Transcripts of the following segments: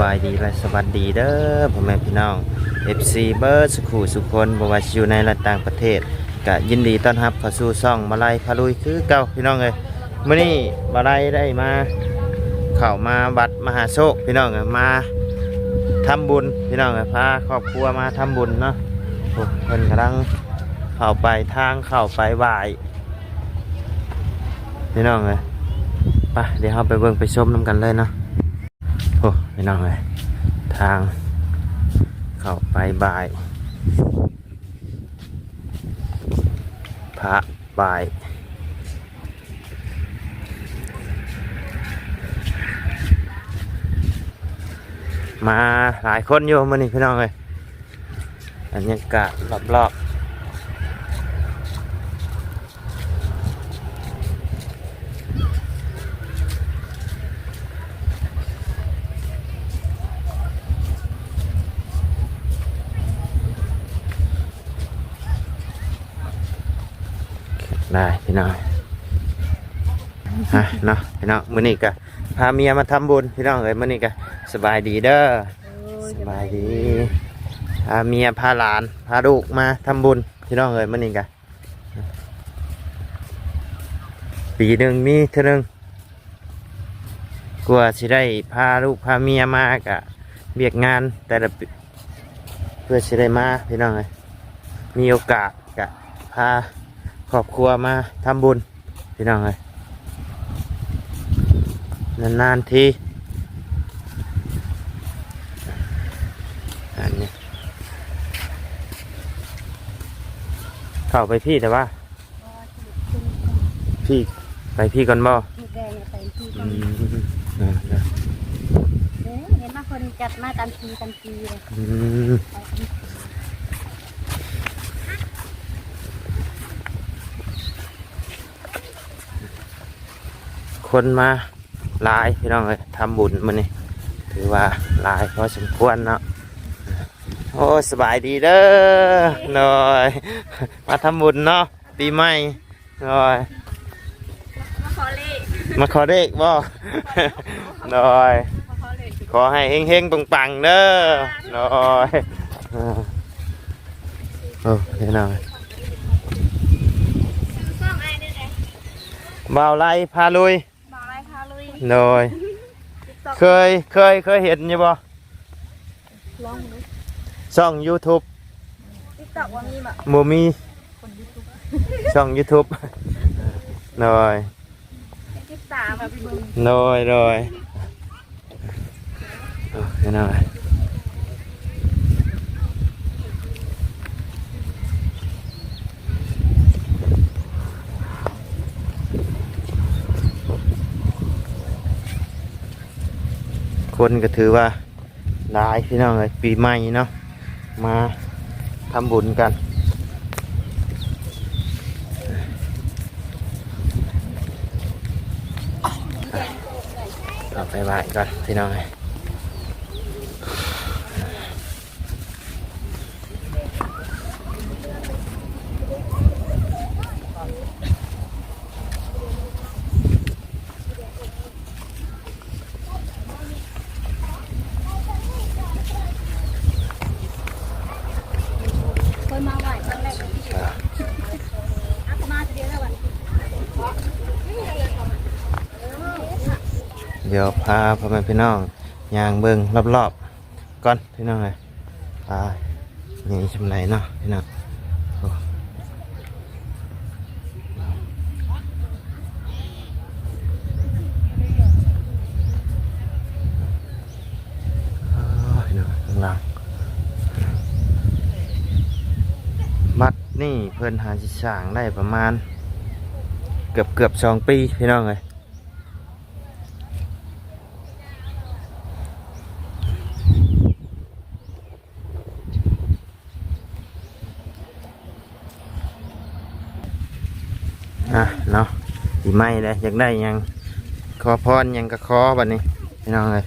บายดีและสวัสดีเด้อพ่อแม่พี่น้อง FC เบิร์ดสุขูสุคนบว่าสิอยู่ในและต่างประเทศก็ยินดีต้อนรับเข้าสู่ช่องมาลัยพาลุยคือเก่าพี่น้องเลยมื้อนี้มาลัยได้มาเข้ามาวัดมหาโชคพี่น้องเอ้ยมาทำบุญพี่น้องเอ้ยพาครอบครัวมาทำบุญเนาะโอ้เพิ่นกำลังเข้าไปทางเข้าไปไหว้พี่น้องเลยไปเดี๋ยวเราไปเบิ่งไปชมน้ำกันเลยเนาะ อ้ไม่น้องเลยทาง เข้าไปบ่ายพระบ่ายมาหลายคนอยู่มันนี่พี่น้องเลยบรรยากาศรอบๆ ได้พี่น้องฮะเนาะพี่น้องมื้อนี้ก็พาเมียมาทำบุญพี่น้องเอ้ยมื้อนี้ก็สบายดีเด้อสบายดีพาเมียพาหลานพาลูกมาทำบุญพี่น้องเอ้ยมื้อนี้กะปีหนึ่งมีเท่านึงกลัวสิได้พาลูกพาเมียมากะเบียกงานแต่ละปีเพื่อสิได้มาพี่น้องเอ้ยมีโอกาสกะพา ครอบครัวมาทำบุญพี่น้องเอ้ยนานๆทีอันนี้เข้าไปพี่แต่ว่า พี่ไปพี่ก่อนบ่มีแดงไปที่อืกันมนะนะเอ๊ะเห็นว่าคนจัดมาตามทีตามทีเลยอืม คนมาหลายพี่น้องเลยทำบุญมันนี่ถือว่าหลายพอสมควรเนาะโอ้สบายดีเด้อหน่อยมาทำบุญเนาะปีใหม่หน่อยมาขอเลขมาขอเลขบ่หน่อยขอให้เฮงๆปังๆเด้อหน่อยอ่าโอ้เดี๋ยหน่อยซ่องไอ้ได้ไหนบ่าวไล่พาลุย บอกอะไรพาลุยหน่อยติ๊กต็อกเคยเคยเคยเห็นอยู่บ่ลองดูช่อง YouTube ติ๊กต็อกว่ามีแบบบ่มีช่อง YouTube หน่อยติ๊กตามแบบพี่บึงหน่อยหน่อยโอ้เดี๋ยวหน่อย คนก็ถือว่าหลายพี่น้องเลยปีใหม่เนาะมาทำบุญกันเอาไปไหว้ก่อนพี่น้องเลย คนมาไหว้ครั้งแรกอักมาเดียวแล้ววัน เดี๋ยว พาพ่อแม่พี่น้องยางเบิ่งรอบๆก่อนพี่น้องเลยพานี่ชำไรเนาะพี่น้องโอ้อ้าวพี่น้องข้างล่างมัดนี่เพิ่นหาสิสร้างได้ประมาณ เกือบเกือบสองปีพี่น้องเลย ปีใม่เลยอยากได้ยังขอพรอยังก็ขอบัดนี้พี่น้องเลย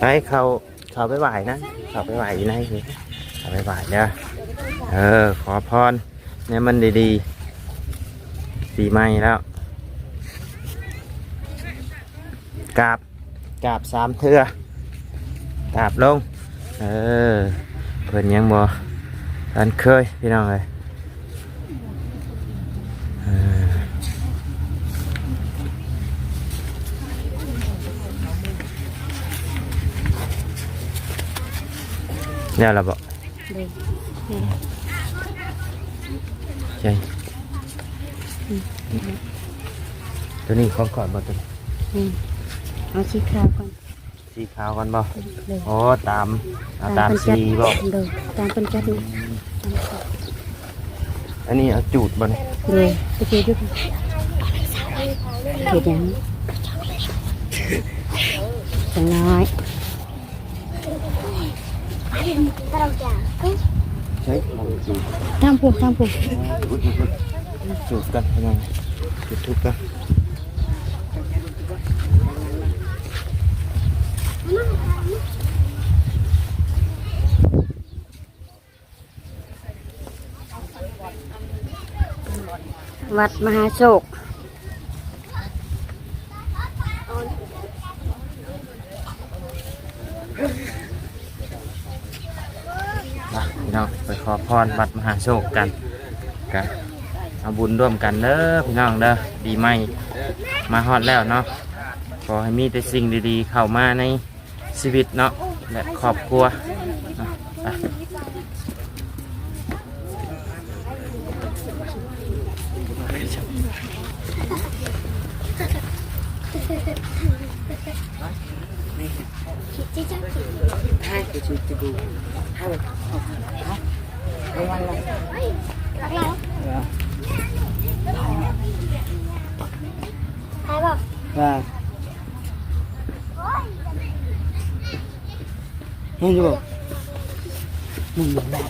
ไปเขาเขาไปไหวนะเขาไปไหวอยู่ไหนเขาไปไหวเนาะ เออ ขอพรเนี่ยมันดีๆปีใหม่แล้วกราบกราบสามเทือกราบลง เออ เพิ่นยังบ่ทันเคยพี่น้องเลยเนี่ยเราบอกเลยใช่ตัวนี้ของก่อนบ่ตัวนี้นี่เอาชีขาวก่อนสีขาวก่อนบ่เลยโอ้ตามเอาตามสีบ่เลยตามเป็นจัดนี่อันนี้เอาจูดบ่เนี่ยเลยตะกี้ด้วยเห็ดหยังจังน้อย ใช่ลองจูดตามผูกตามผูกจุดกันยังจุดทุกกันวัดมหาโศก มาพี่น้องไปขอพ รวัดมหาโชคกันกันเอาบุญร่วมกันเด้อพี่น้องเด้อปีใหม่มาฮอดแล้วเนาะขอให้มีแต่สิ่งดีๆ เข้ามาในชีวิตเนาะและครอบครัวเนาะไปว่าเห็ นอยู่บ่มึงบ่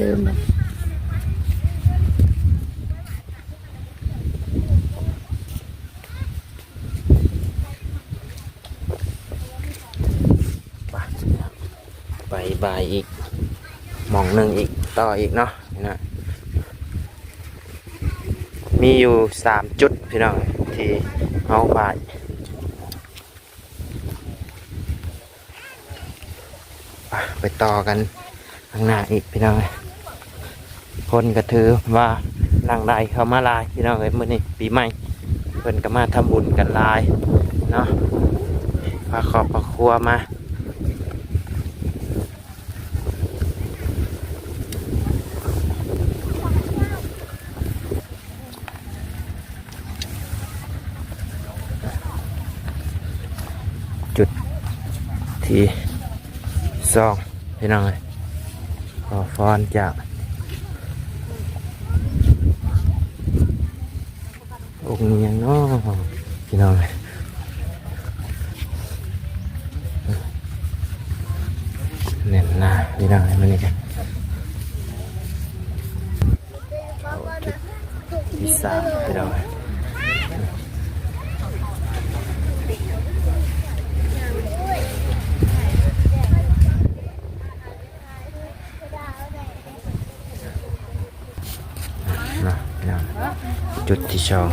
ลืมเลยไปบายอีกมองหนึ่งอีกต่ออีกเนาะนะมีอยู่สามจุดพี่น้องที่เอาบายไปต่อกันข้างหน้าอีกพี่น้อง คนก็ถือว่าหลังใดเข้ามาลายพี่น้องเอ้ยมื้อนี้ปีใหม่เพิ่นก็มาทำบุญกันลายเนาะพาครอบครัวมาจุดที่สองพี่น้องเลยขอฟอนจาก องค์นี้ยังเนาะพี่น้องเลยเน่นหน้าพี่น้องเลยมันนี่กันเอาจุดที่สามพี่น้องเลย นะนะจุดที่สอง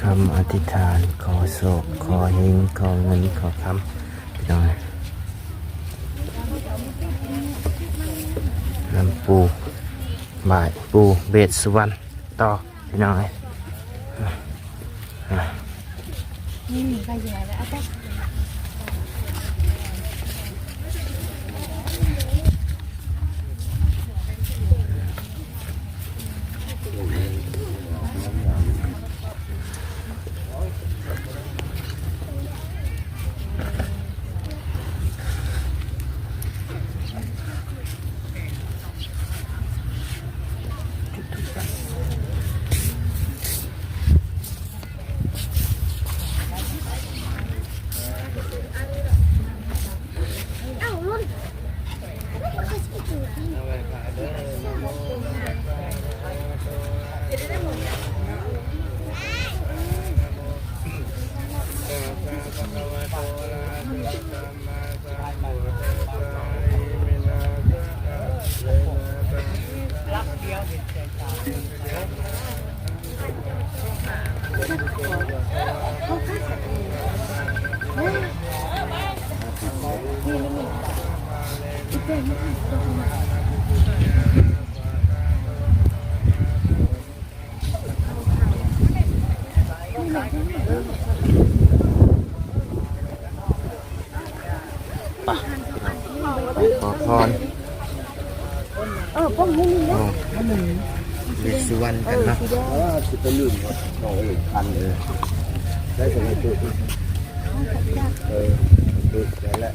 คำอธิษฐานขอโศกข อเฮงขอเงินขอคำพี่น้องลำปูบ่ายปูเบสสุวรรณต่อพี่น้องเล ปะขอพรเออป้องให้นะเด็กสุวรรณกันนะจะไปลืมเขาเองอันเลยได้สมัยตัวเออได้แล้ว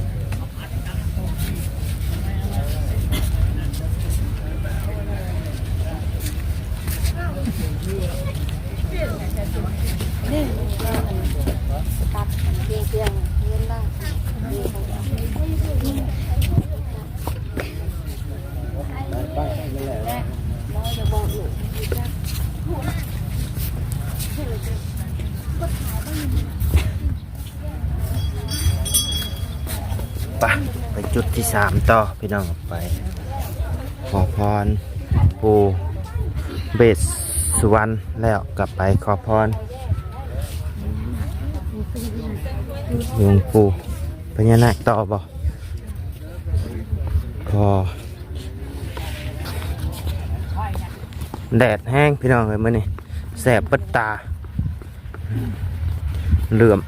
สามต่อพี่น้องไป ขอพรปูเบสสุวรรณแล้วกลับไปขอพรหลวงปู่พญานาคต่อบ่พอแดดแห้งพี่น้องเลยมื่อนี้แสบปิดตาเหลื่อม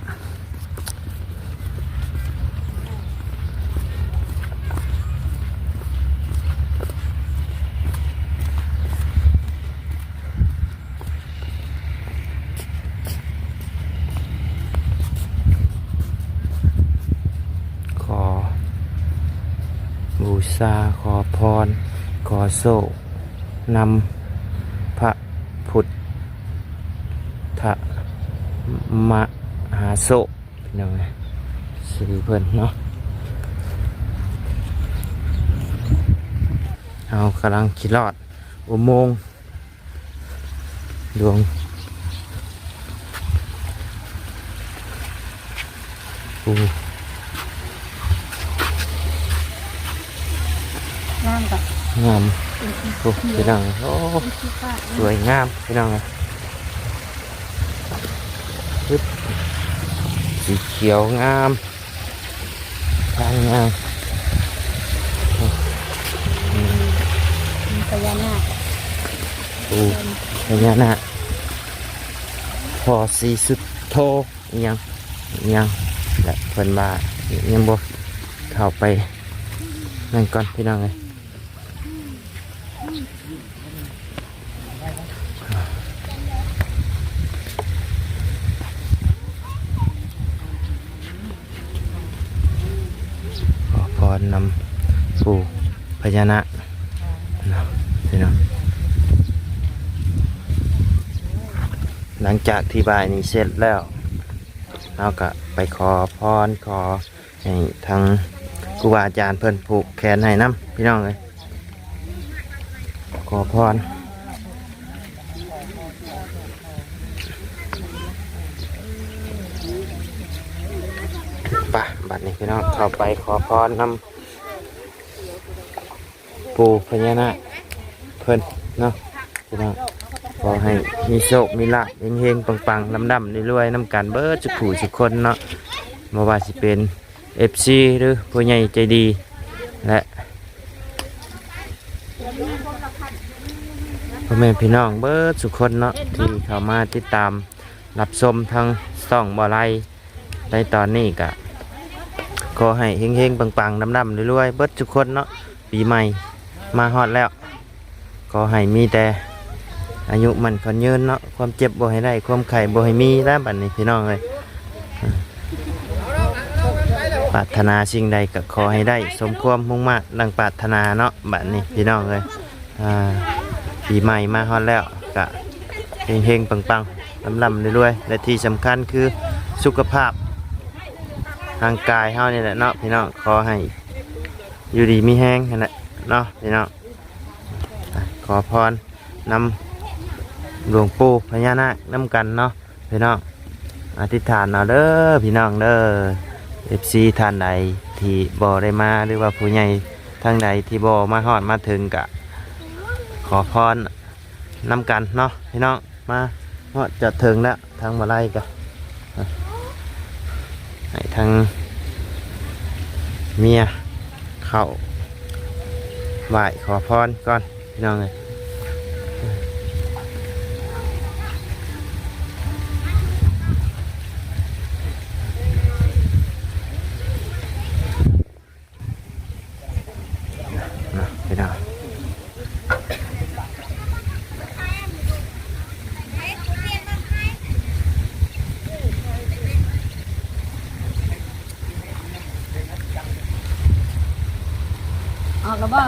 ขอบูชาขอพร ขอโศกนำพระพุทธมหาโศกพี่น้องนะสื่อเพิ่นเนาะเอากำลังคิดรอด อุโมงค์ดวงปู งามกับ งามโอ้พี่น้องโอ้ที่ป้าสวยงามพี่น้องนะปึ๊บสีเขียวงามทางงามพญานาคปูพญานาคพอสีสุดโทอิหยังอิหยังและเพิ่นว่าอิหยังบ่เข้าไปนั่นก่อนพี่น้องเลยขอพรนำปู่ พญานาคเนะพี่น้องหลังจากที่บายนี้เสร็จแล้วเราก็ไปขอพรขอให้ทางครูบาอาจารย์เพิ่นผูกแขนให้น้ำพี่น้องเลยขอพรปะบัดนี้พี่น้องเข้าไปขอพรน้ำ ปูพญานาคเพิ่นเนาะพี่น้องขอให้มีโชค มีลาภเฮงๆ ปังๆดำๆรวยๆน้ำกันเบิดสุขูสุขคนเนาะบ่ว่าสิเป็น FC หรือผู้ใหญ่ใจดีและพ่อแม่พี่น้องเบิดสุขคนเนาะที่เข้ามาติดตามรับชมทางส่องบ่อไลในตอนนี้ก็ขอให้เฮงๆปังๆดำๆรวยๆเบิดสุขคนเนาะปีใหม่ มาฮอดแล้วขอให้มีแต่อายุมันคนยืนเนาะความเจ็บบ่ให้ได้ความไข่บ่ให้มีแล้วบัดนี้พี่น้องเลยปรารถนาสิ่งใดก็ขอให้ได้ สมความมุ่งมั่นดังปรารถนาเนาะบัดนี้พี่น้องเลยอ่าปีใหม่มาฮอดแล้วก็เฮงๆปังๆลำๆรวยๆและที่สำคัญคือสุขภาพทางกายเฮานี่แหละเนาะพี่น้องขอให้อยู่ดีมีแห้งนะ เนาะพี่น้องอะขอพรนำหลวงปู่พญานาคน้ำกันเนาะพี่น้องอธิษฐานเอาเด้อพี่น้องเด้อเอฟซีท่านใดที่บ่ได้มาหรือว่าผู้ใหญ่ทางใดที่บ่มาฮอดมาถึงกะ ขอพรนำกันเนาะพี่น้องมาฮอดจะถึงแล้วทางมาไล่กะให้ทางเมียเข้า ไหว้ขอพรก่อนพี่น้องเลยพี่น้องออกแล้วบ่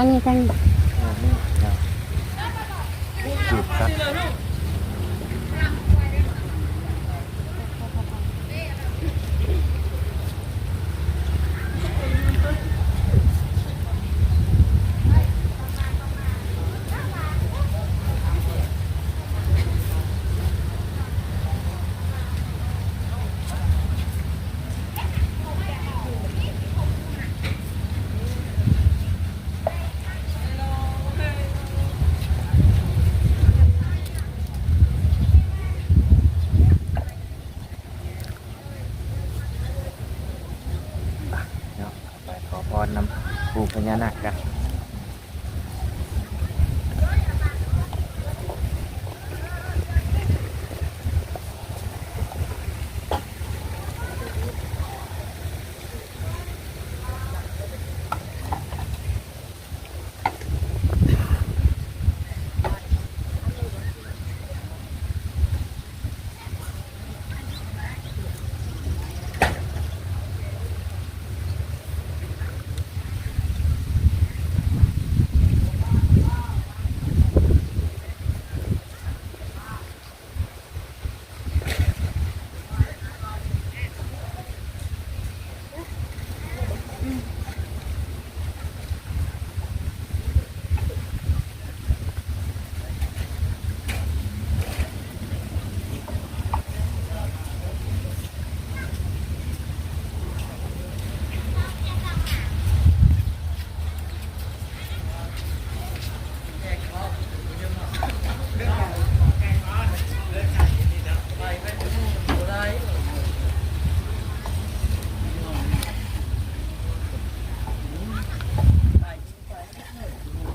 างนี้จุ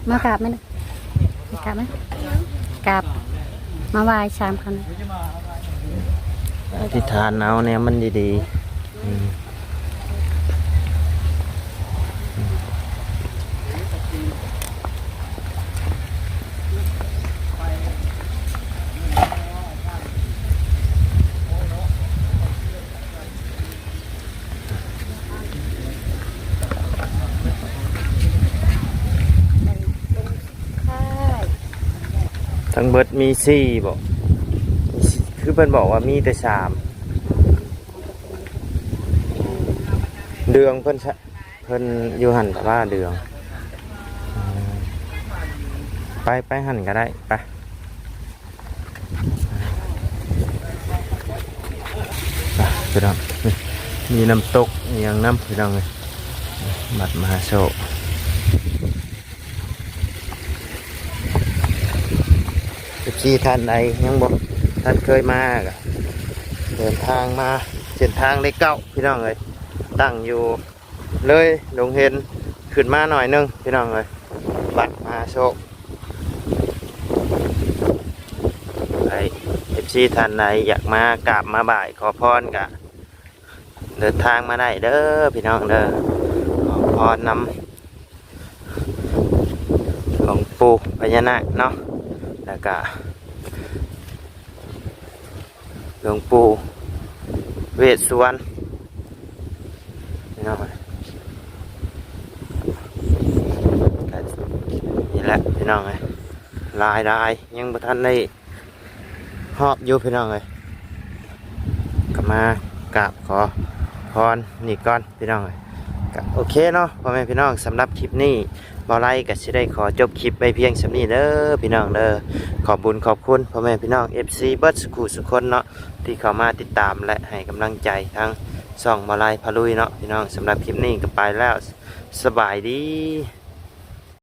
มากราบไหมนะมากราบไหมกราบมาไหว้ชามกัน อธิษฐานเอาเนี่ยมันดีๆ เบิดมีสี่บอกคือเพิ่นบอกว่ามีแต่สามเดืองเพิ่นเพิ่นอยู่หันแต่ว่าเดือง ไปไปหันก็ได้ไปไปพี่น้องมีน้ำตกมีอย่างน้ำพี่น้องเลยบัดมหาโชค สี่ท่านใดยังบอกท่านเคยมากเดินทางมาเส้นทางเลขเก้าพี่น้องเลยตั้งอยู่เลยลงเห็นขึ้นมาหน่อยหนึงพี่น้องเลยบัตรมาโชคไอเอฟซีท่านใดอยากมากราบมาบ่ายขอพรกะเดินทางมาได้เด้อพี่น้องเด้อขอพรนำหลวงปู่พญานาคเนาะแล้วก็ หลวงปู่เวสสุวรรณพี่น้องเลยนี่แหละพี่น้องเลยลายลายยังบ่ทันได้หอบอยู่พี่น้องเลยก็มากราบขอพรนี่ก่อนพี่น้องเลย โอเคเนาะพ่อแม่พี่น้องสำหรับคลิปนี้บอไลก็จะได้ขอจบคลิปไปเพียงสำนี้เด้อพี่น้องเด้อขอบุญขอบคุณพ่อแม่พี่น้อง FC เบิร์ดสกูสุคนเนาะที่เข้ามาติดตามและให้กำลังใจทั้งส่องมาลพาลุยเนาะพี่น้องสำหรับคลิปนี้ก็ไปแล้วสบายดี